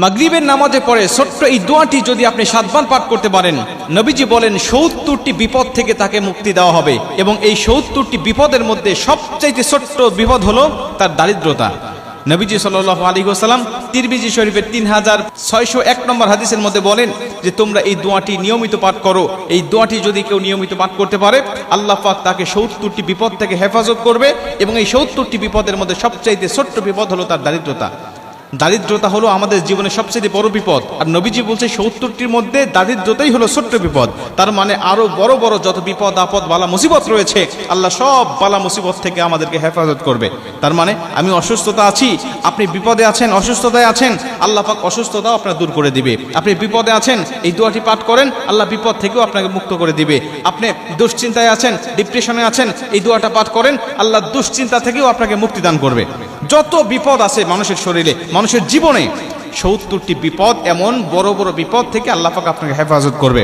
মাগরিবের নামাজে পড়ে ছোট্ট এই দোয়াটি যদি আপনি সাতবার পাঠ করতে পারেন, নবীজি বলেন, সত্তরটি বিপদ থেকে তাকে মুক্তি দেওয়া হবে। এবং এই সত্তরটি বিপদের মধ্যে সবচাইতে ছোট্ট বিপদ হলো তার দারিদ্রতা। নবীজি সাল আলী সাল্লাম তিরবিজি শরীফের তিন হাজার ছয়শো এক নম্বর হাদিসের মধ্যে বলেন যে, তোমরা এই দোয়াটি নিয়মিত পাঠ করো। এই দোয়াটি যদি কেউ নিয়মিত পাঠ করতে পারে, আল্লাহ পাক তাকে সত্তরটি বিপদ থেকে হেফাজত করবে এবং এই সত্তরটি বিপদের মধ্যে সবচাইতে ছোট্ট বিপদ হলো তার দারিদ্রতা। দারিদ্রতা হলো আমাদের জীবনের সবচেয়ে বড় বিপদ। আর নবীজি বলছে, সত্তরটির মধ্যে দারিদ্রতাই হলো ছোট্ট বিপদ। তার মানে আরও বড় বড় যত বিপদ, আপদ, বালা, মুসিবত রয়েছে, আল্লাহ সব বালা, মুসিবত থেকে আমাদেরকে হেফাজত করবে। তার মানে আমি অসুস্থতা আছি, আপনি বিপদে আছেন, অসুস্থতায় আছেন, আল্লাহ পাক অসুস্থতাও আপনার দূর করে দিবে। আপনি বিপদে আছেন, এই দোয়াটি পাঠ করেন, আল্লাহ বিপদ থেকেও আপনাকে মুক্ত করে দিবে। আপনি দুশ্চিন্তায় আছেন ডিপ্রেশনে আছেন, এই দোয়াটা পাঠ করেন, আল্লাহ দুশ্চিন্তা থেকেও আপনাকে মুক্তি দান করবে। যত বিপদ আছে মানুষের শরীরে, মানুষের জীবনে, সত্তরটি বিপদ এমন বড় বড় বিপদ থেকে আল্লাহ পাক আপনাকে হেফাজত করবে।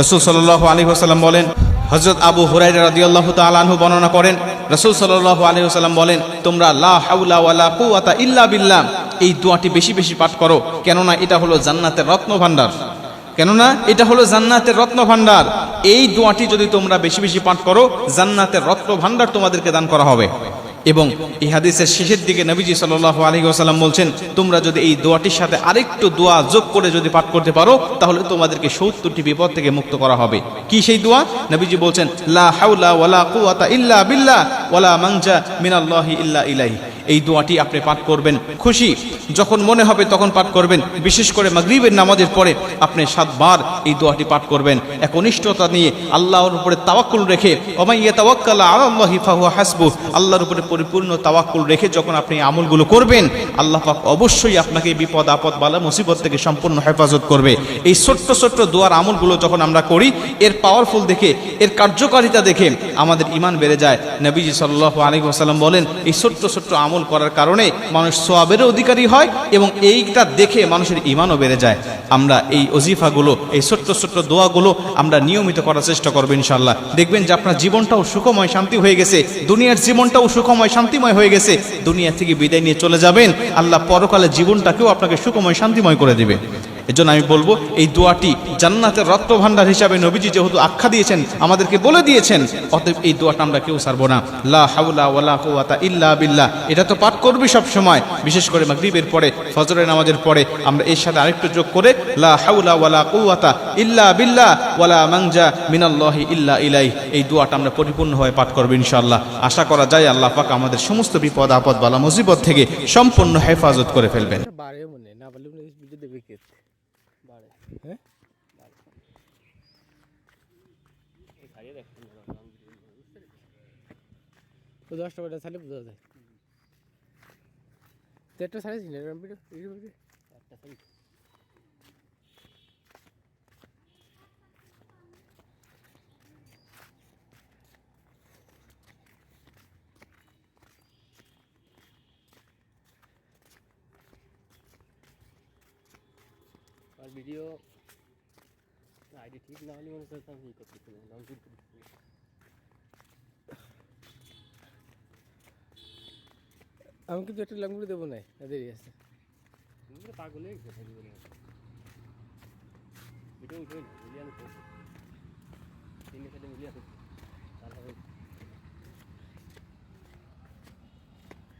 রসুল সাল্লাহ আলী হাসাল্লাম বলেন হজরত আবু হুরাই রাদি আল্লাহ তালু বর্ণনা করেন, রসুল সাল্লাহ আলী হাসাল্লাম বলেন, তোমরা লা হাউলা ওয়ালা ইল্লা বিল্লাহ, এই দোয়াটি বেশি বেশি পাঠ করো, কেননা এটা হলো জান্নাতের রত্ন ভাণ্ডার কেননা এটা হলো জান্নাতের রত্ন ভাণ্ডার এই দোয়াটি যদি তোমরা বেশি বেশি পাঠ করো, জান্নাতের রত্ন ভাণ্ডার তোমাদেরকে দান করা হবে। এবং এই হাদিসের শেষের দিকে নবীজি সাল্লাহ আলী আসাল্লাম বলছেন, তোমরা যদি এই দোয়াটির সাথে আরেকটু দোয়া যোগ করে যদি পাঠ করতে পারো, তাহলে তোমাদেরকে সত্তরটি বিপদ থেকে মুক্ত করা হবে। কি সেই দোয়া? নবীজি বলছেন, লা হাউলা ওয়ালা কুয়াতা ইল্লা বিল্লাহ, ওয়ালা মাংজা মিনাল্লাহি ইল্লা ইলাহি এই দোয়াটি আপনি পাঠ করবেন। খুশি যখন মনে হবে তখন পাঠ করবেন। বিশেষ করে মাগরিবের নামাজের পরে আপনি সাতবার এই দোয়াটি পাঠ করবেন। একনিষ্ঠতা নিয়ে আল্লাহর উপরে তাওয়াক্কুল রেখে ওমাইয়া তাওয়াক্কালা আলাল্লাহি ফাহুয়া হাসবু, আল্লাহর উপরে পরিপূর্ণ তাওয়াক্কুল রেখে যখন আপনি আমলগুলো করবেন, আল্লাহ পাক অবশ্যই আপনাকে বিপদ, আপদ, বালা, মুসিবত থেকে সম্পূর্ণ হেফাজত করবে। এই ছোট্ট ছোট্ট দোয়ার আমলগুলো যখন আমরা করি, এর পাওয়ারফুল দেখে, এর কার্যকারিতা দেখে আমাদের ইমান বেড়ে যায়। নবীজি সাল্লাহ আলী ওসাল্লাম বলেন, এই ছোট্ট ছোট্ট আমল করার কারণে মানুষ সোয়াবেরও অধিকারী হয় এবং এইটা দেখে মানুষের ইমানও বেড়ে যায়। আমরা এই অজিফাগুলো এই ছোট্ট ছোট্ট দোয়াগুলো আমরা নিয়মিত করার চেষ্টা করব ইনশাল্লাহ দেখবেন যে আপনার জীবনটাও সুখময়, শান্তি হয়ে গেছে। দুনিয়ার জীবনটাও সুখময়, শান্তিময় হয়ে গেছে। দুনিয়া থেকে বিদায় নিয়ে চলে যাবেন। আল্লাহ পরকালে জীবনটাকেও আপনাকে সুখময়, শান্তিময় করে দিবে। এজন্য আমি বলব, এই দোয়াটি জান্নাতের রত্ন ভান্ডার হিসাবে নবীজি যেহেতু আখ্যা দিয়েছেন, আমাদেরকে বলে দিয়েছেন, অতএব এই দোয়াটা আমরা কেউ সারবো না। লা হাউলা ওয়ালা কুওয়াতা ইল্লা বিল্লাহ। এটা তো পাঠ করবি সব সময় বিশেষ করে মাগরিবের পরে, ফজরের নামাজের পরে, আমরা এর সাথে আরেকটু যোগ করে, লা হাউলা ওয়ালা কুওয়াতা ইল্লা বিল্লাহ ওয়ালা মাংজা মিনাল্লাহি ইল্লা ইলাই এই দোয়াটা আমরা পরিপূর্ণভাবে পাঠ করব ইনশাআল্লাহ। আশা করা যায় আল্লাহ পাক আমাদের সমস্ত বিপদ, আপদ, বালা, মুসিবত থেকে সম্পূর্ণ হেফাজত করে ফেলবেন। হয়? ও দশটা বাজে সালে বোঝা যায়। দেড়টা সাড়ে ভিডিও একটা সাড়ে আর ভিডিও আইডি ঠিক না হলে মনে করতাম কি করতেছিল ডাউনলোড করতেছিল আমি কিন্তু একটা লাঙ্গুড়ি দেবো না দেরি আছে। পাগল হয়ে গেছে ভিডিও উঠবে না মিলিয়ান তিনটে সাথে মিলিয়ে আছে তারপরে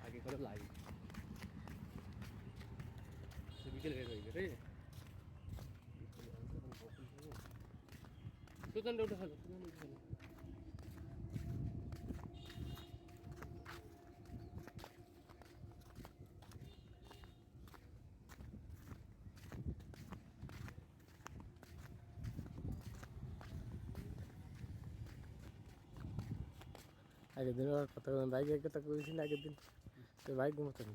আগে করে লাইভ বিকেল হয়ে সুতন্ত্র উঠে সুতন্ত্র উঠে ফেলো আগের দিন কথা বাইকে কথা কইছি না আগের দিন। তো বাইক ঘুমোতেন